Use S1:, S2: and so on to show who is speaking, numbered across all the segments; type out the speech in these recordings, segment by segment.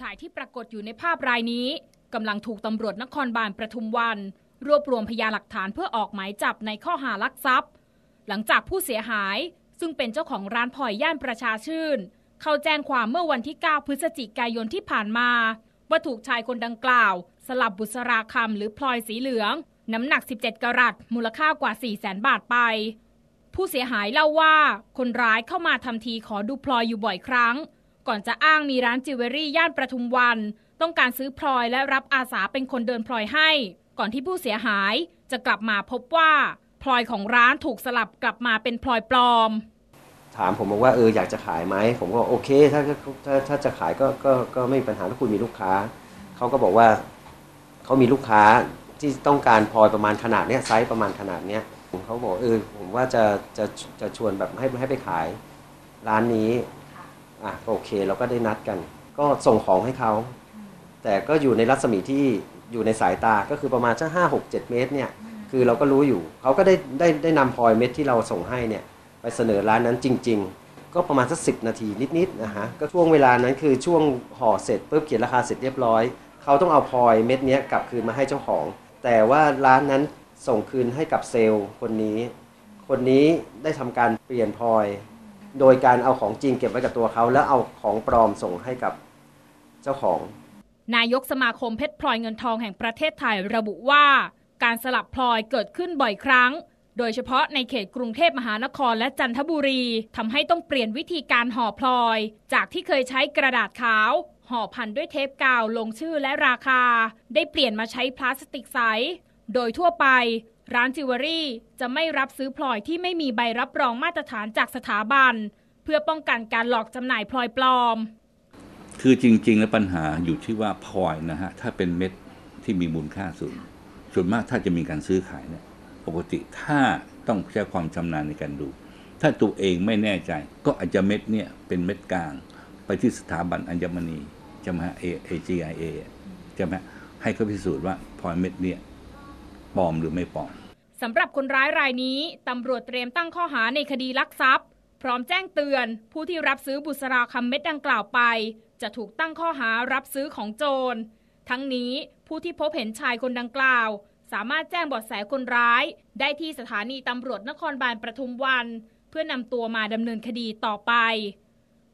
S1: ชายที่ปรากฏอยู่ในภาพรายนี้กำลังถูกตำรวจนครบาลประทุมวัน รวบรวมพยานหลักฐานเพื่อออกหมายจับในข้อหารักทรัพย์ หลังจากผู้เสียหาย ซึ่งเป็นเจ้าของร้านพลอยย่านประชาชื่น เข้าแจ้งความเมื่อวันที่ 9 พฤศจิกายนที่ผ่านมา ว่าถูกชายคนดังกล่าว สลับบุษราคำหรือพลอยสีเหลือง น้ำหนัก 17 กรัตมูลค่ากว่า 4 0 0 0 0 0บาทไป ผู้เสียหายเล่าว่า คนร้ายเข้ามาทำทีขอดูพลอยอยู่บ่อยครั้ง ก่อนจะอ้างมีร้านจิวเวลรี่ย่านประทุมวัน ต้องการซื้อพลอยและรับอาสาเป็นคนเดินพลอยให้ ก่อนที่ผู้เสียหายจะกลับมาพบว่าพลอยของร้านถูกสลับกลับมาเป็นพลอยปลอม
S2: ถามผมบอกว่าเอออยากจะขายไหมผมก็โอเค ถ้าถ้าถ้าจะขายก็ก็ก็ไม่มีปัญหาถ้าคุณมีลูกค้าเขาก็บอกว่าเขามีลูกค้าที่ต้องการพลอยประมาณขนาดเนี้ยไซส์ประมาณขนาดเนี้ยเขาบอกเออผมว่าจะจะจะชวนแบบให้ให้ไปขายร้านนี้ อะโอเค เราก็ได้นัดกัน ก็ส่งของให้เขา แต่ก็อยู่ในรัศมีที่อยู่ในสายตาก็คือประมาณสักห้าหกเจ็ดเมตรเนี่ยคือเราก็รู้อยู่เขาก็ได้ได้ได้นำพลอยเม็ดที่เราส่งให้เนี่ยไปเสนอร้านนั้นจริง ๆ ก็ประมาณสักสินาทีนิดๆนะฮะก็ช่วงเวลานั้นคือช่วงห่อเสร็จปุ๊บเขียนราคาเสร็จเรียบร้อยเขาต้องเอาพลอยเม็ดเนี้ยกลับคืนมาให้เจ้าของ แต่ว่าร้านนั้นส่งคืนให้กับเซลล์คนนี้ คนนี้ได้ทำการเปลี่ยนพลอย โดยการเอาของจริงเก็บไว้กับตัวเขา แล้วเอาของปลอมส่งให้กับเจ้าของ
S1: นายกสมาคมเพชรพลอยเงินทองแห่งประเทศไทยระบุว่า การสลับพลอยเกิดขึ้นบ่อยครั้ง โดยเฉพาะในเขตกรุงเทพมหานครและจันทบุรีทำให้ต้องเปลี่ยนวิธีการห่อพลอย จากที่เคยใช้กระดาษขาวห่อพันด้วยเทปกาวลงชื่อและราคา ได้เปลี่ยนมาใช้พลาสติกใส โดยทั่วไป ร้านจิวเวลรี่จะไม่รับซื้อพลอยที่ไม่มีใบรับรองมาตรฐานจากสถาบัน เพื่อป้องกันการหลอกจำหน่ายพลอยปลอม
S3: คือจริง ๆ แล้วปัญหาอยู่ที่ว่าพลอยนะฮะถ้าเป็นเม็ดที่มีมูลค่าสูงส่วนมากถ้าจะมีการซื้อขายเนี่ยปกติถ้าต้องใช้ความชำนาญในการดู ถ้าตัวเองไม่แน่ใจ ก็อาจจะเม็ดเนี่ยเป็นเม็ดกลาง ไปที่สถาบันอัญมณีใช่ไหมฮะ AGIA ใช่ไหมให้เขาพิสูจน์ว่าพลอยเม็ดเนี่ย ปลอมหรือไม่ปลอม
S1: สำหรับคนร้ายรายนี้ตำรวจเตรียมตั้งข้อหาในคดีลักทรัพย์ พร้อมแจ้งเตือน ผู้ที่รับซื้อบุษราคำเม็ดดังกล่าวไป จะถูกตั้งข้อหารับซื้อของโจร ทั้งนี้ผู้ที่พบเห็นชายคนดังกล่าว สามารถแจ้งเบาะแสคนร้าย ได้ที่สถานีตำรวจนครบาลประทุมวัน เพื่อนำตัวมาดำเนินคดีต่อไป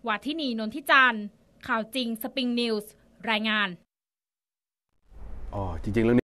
S1: วัทินีนนทิจันทร์ข่าวจริงสปริงนิวส์รายงาน
S4: อ๋อจริงๆเรื่องนี้